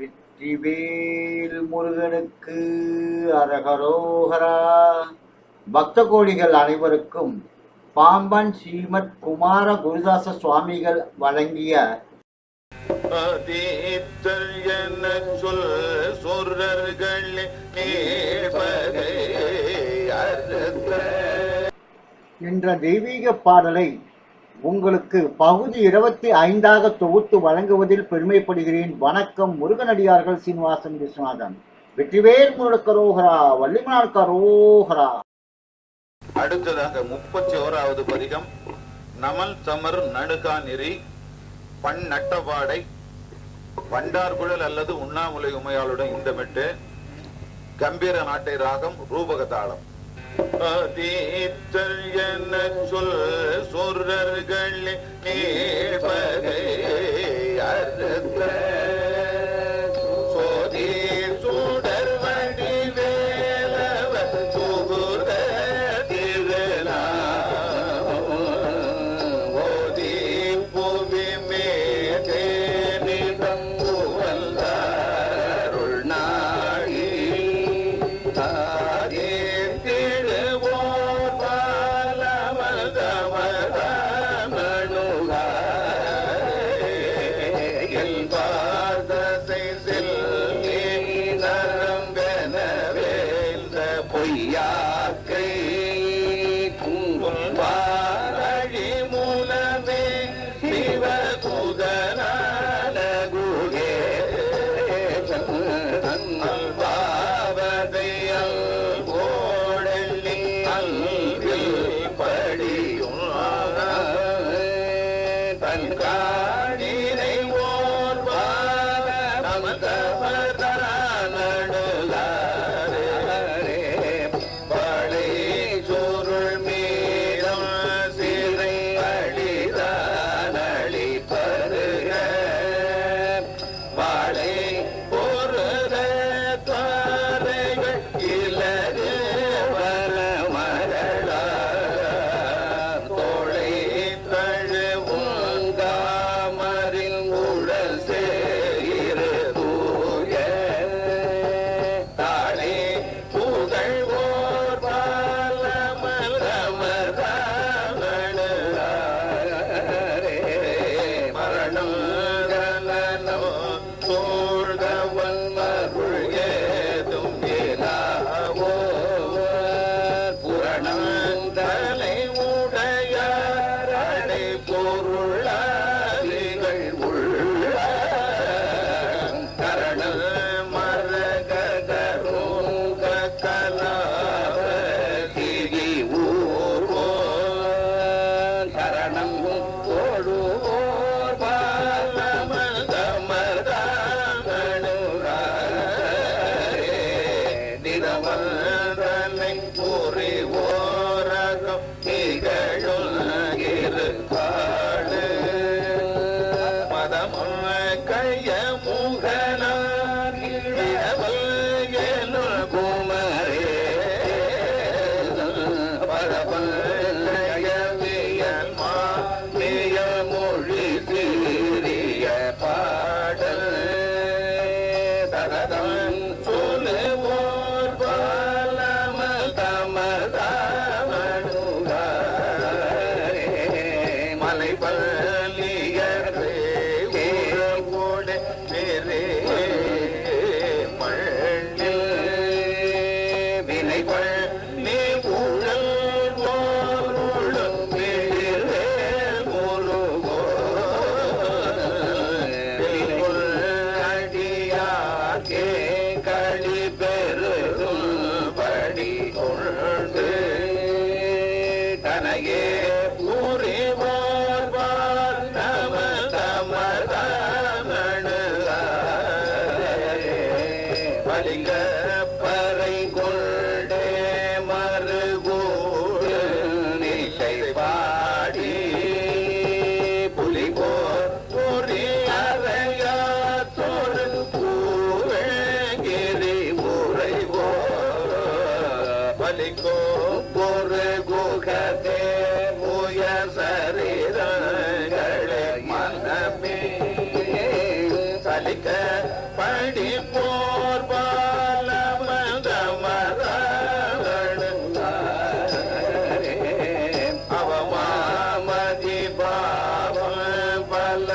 வெற்றிவேல் முருகனுக்கு அரகரோகரா. பக்த கோடிகள் அனைவருக்கும் பாம்பன் ஸ்ரீமத் குமார குருதாச சுவாமிகள் வழங்கிய சொல் அறுத்த. என்ற தெய்வீக பாடலை உங்களுக்கு பகுதி இருபத்தி ஐந்தாக தொகுத்து வழங்குவதில் பெருமைப்படுகிறேன். வணக்கம் முருகனடியார்கள் சீனிவாசன் விஸ்வநாதன். வெற்றிவேல் முருகரோகரா வள்ளிமனார் கரோகரா. அடுத்ததாக முப்பத்தி ஓராவது பதிகம். நமல் தமர் நடுகா நெறி பண் நட்டபாடை வண்டார்குழல் அல்லது உண்ணாமுலை உமையாளுடன் இந்த மெட்டு கம்பீர நாட்டை ராகம் ரூபக தாளம். அதீத்தல் என சொல் சொர்ரர்கள் நீ பகை மலை பள்ளியரே ஊரகோடு மேரே மண்ணில் வினை பண்ணி ஊழல் அடியாக்கே களி பெருதும் படி கொண்டு தனையே பலிக்கோ பொறு குகதே முய சரீரங்களே மனமே. சலிக்க படிப்போர் தேடி அவமாமதி பாவம் பல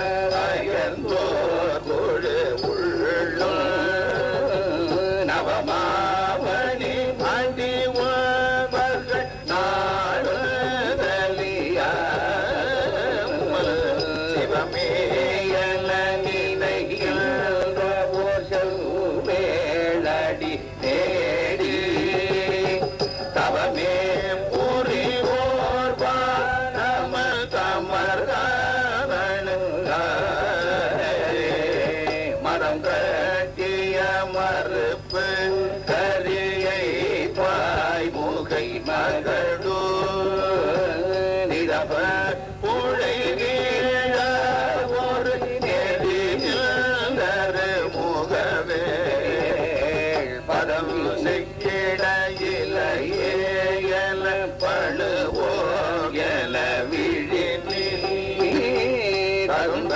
அயர்ந்தோர் கொடு உள்ளம் மரம் மறுப்பு கரியை பாய் முகை மகளூ நிரப புழை ஒரு நெறிந்தரு முகவே. பதம் செக்கிட இலையேயல பழுவோ எல விழி தருந்த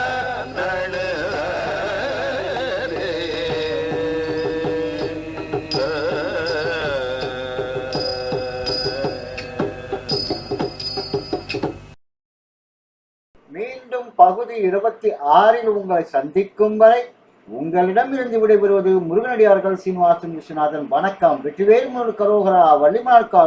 மீண்டும் பகுதி இருபத்தி ஆறில் உங்களை சந்திக்கும் வரை உங்களிடமிருந்து விடைபெறுவது முருகனடியார்கள் சீனிவாசன் விஸ்வநாதன். வணக்கம். வெற்றிவேல் முருகரோகரா கரோகரா வள்ளிமார்க்கு